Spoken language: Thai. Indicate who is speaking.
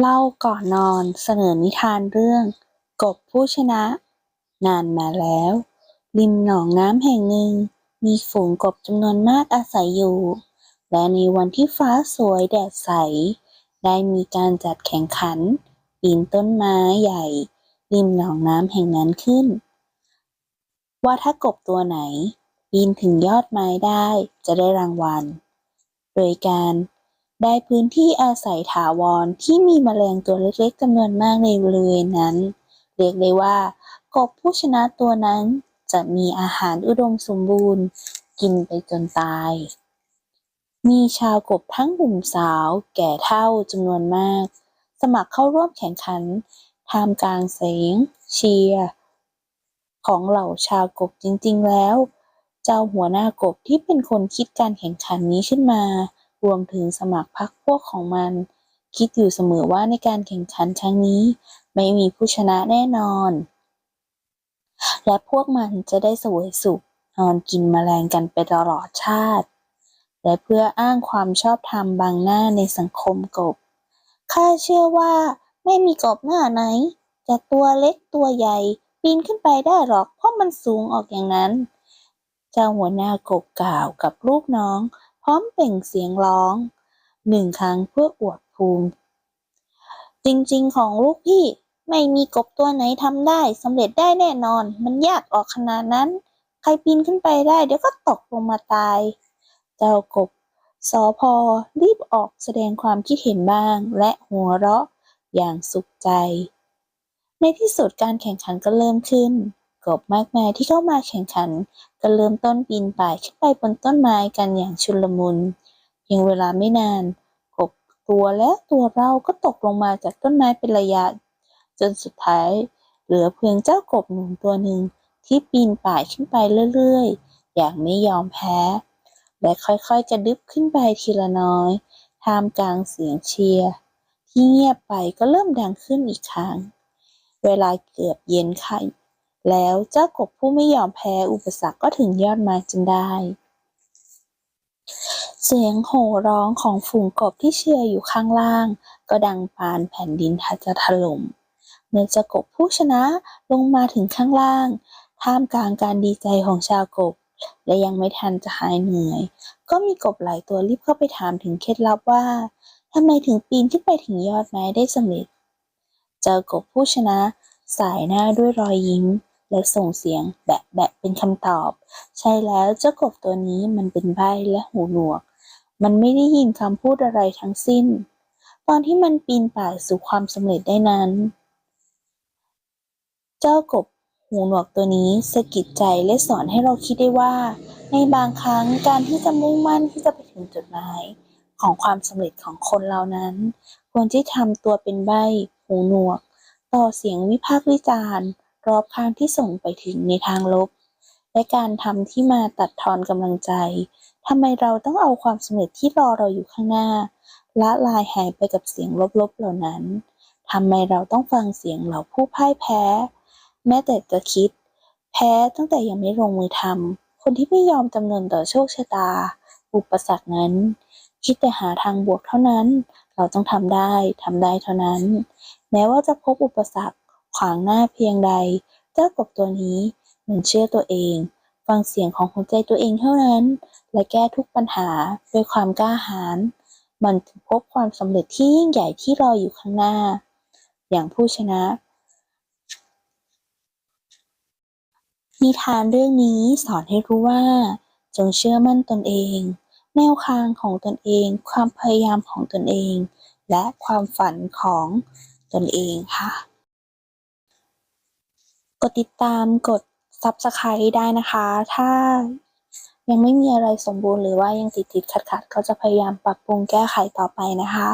Speaker 1: เล่าก่อนนอนเสนอนิทานเรื่อง กบผู้ชนะ นานมาแล้ว ริมหนองน้ำแห่งหนึ่ง มีฝูงกบจำนวนมากอาศัยอยู่ และในวันที่ฟ้าสวยแดดใส ได้มีการจัดแข่งขัน ปีนต้นไม้ใหญ่ ริมหนองน้ำแห่งนั้นขึ้น ว่าถ้ากบตัวไหน ปีนถึงยอดไม้ได้จะได้รางวัล โดยการ ได้พื้นที่อาศัยถาวรที่มีแมลงตัวเล็กๆจำนวนมากในบริเวณนั้น เรียกได้ว่า กบผู้ชนะตัวนั้นจะมีอาหารอุดมสมบูรณ์ กินไปจนตาย มีชาวกบทั้งหนุ่มสาว แก่เฒ่าจำนวนมาก สมัครเข้าร่วมแข่งขันท่ามกลางเสียง เชียร์ของเหล่าชาวกบจริงๆแล้ว เจ้าหัวหน้ากบที่เป็นคนคิดการแข่งขันนี้ขึ้นมา รวมถึงสมัครพรรคพวกของมัน คิดอยู่เสมอว่าในการแข่งขันครั้งนี้ ไม่มีผู้ชนะแน่นอน และพวกมันจะได้สวยสุขนอนกินแมลงกันไปตลอดชาติ และเพื่ออ้างความชอบธรรมบางหน้าในสังคมกบ ข้าเชื่อว่าไม่มีกบหน้าไหน จะตัวเล็กตัวใหญ่ปีนขึ้นไปได้หรอกเพราะมันสูงออกอย่างนั้น เจ้าหัวหน้ากบกล่าวกับลูกน้อง ร้อมเปล่งเสียงร้องหนึ่งครั้งเพื่ออวดภูมิ จริงๆของลูกพี่ไม่มีกบตัวไหนทำได้สำเร็จได้แน่นอน มันยากออกขนาดนั้น ใครปีนขึ้นไปได้ เดี๋ยวก็ตกลงมาตาย เจ้ากบสอพอรีบออกแสดงความคิดเห็นบ้าง และหัวเราะอย่างสุขใจ ในที่สุดการแข่งขันก็เริ่มขึ้น กบมากมายที่เข้ามาแข่งขันก็เริ่มต้นปีนป่ายขึ้นไปบนต้นไม้กันอย่างชุลมุนเพียงเวลาไม่นาน กบตัวและตัวเราก็ตกลงมาจากต้นไม้เป็นระยะ จนสุดท้าย เหลือเพียงเจ้ากบหนุ่มตัวหนึ่งที่ปีนป่ายขึ้นไปเรื่อยๆ อย่างไม่ยอมแพ้ และค่อยๆ จะดึบขึ้นไปทีละน้อยท่ามกลางเสียงเชียร์ที่เงียบไปก็เริ่มดังขึ้นอีกครั้ง เวลาเกือบเย็นค่ะ แล้วเจ้ากบผู้ไม่ยอมแพ้อุปสรรคก็ถึงยอดไม้จนได้ เสียงโห่ร้องของฝูงกบที่เชียร์อยู่ข้างล่าง ก็ดังปานแผ่นดินจะถล่มเมื่อเจ้ากบผู้ชนะลงมาถึงข้างล่าง ท่ามกลางการดีใจของชาวกบ และยังไม่ทันจะหายเหนื่อย ก็มีกบหลายตัวรีบเข้าไปถามถึงเคล็ดลับว่าทำไมถึงปีนขึ้นไปถึงยอดไม้ได้สำเร็จ เจ้ากบผู้ชนะสายหน้าด้วยรอยยิ้ม และส่งเสียงแบะแบะเป็นคำตอบ ใช่แล้วเจ้ากบตัวนี้มันเป็นใบและหูหนวก มันไม่ได้ยินคำพูดอะไรทั้งสิ้น ตอนที่มันปีนป่ายสู่ความสำเร็จได้นั้น เจ้ากบหูหนวกตัวนี้สะกิดใจและสอนให้เราคิดได้ว่า ในบางครั้งการที่จะมุ่งมั่นที่จะไปถึงจุดหมายของความสำเร็จของคนเรานั้น ควรที่ทำตัวเป็นใบหูหนวก ต่อเสียงวิพากษ์วิจารณ์ รอบข้างที่ส่งไปถึงในทางลบ และการทำที่มาตัดทอนกำลังใจทำไมเราต้องเอาความสำเร็จที่รอเราอยู่ข้างหน้าละลายหายไปกับเสียงลบๆเหล่านั้นทำไมเราต้องฟังเสียงเหล่าผู้พ่ายแพ้ แม้แต่จะคิด แพ้ตั้งแต่ยังไม่ลงมือทำคนที่ไม่ยอมจำนนต่อโชคชะตา อุปสรรคนั้น คิดแต่หาทางบวกเท่านั้น เราต้องทำได้ทำได้เท่านั้น แม้ว่าจะพบอุปสรรค ขวางหน้าเพียงใด เจ้ากบตัวนี้มันเชื่อตัวเอง ฟังเสียงของหัวใจตัวเองเท่านั้น และแก้ทุกปัญหาด้วยความกล้าหาญมันถึงพบความสำเร็จที่ยิ่งใหญ่ที่รออยู่ข้างหน้า อย่างผู้ชนะ นิทานเรื่องนี้สอนให้รู้ว่า จงเชื่อมั่นตนเอง แนวทางของตนเอง ความพยายามของตนเอง และความฝันของตนเองค่ะ กดติดตามกด Subscribe ได้นะคะ ถ้ายังไม่มีอะไรสมบูรณ์หรือว่ายังติดติดขัดขัดก็จะพยายามปรับปรุงแก้ไขต่อไปนะคะ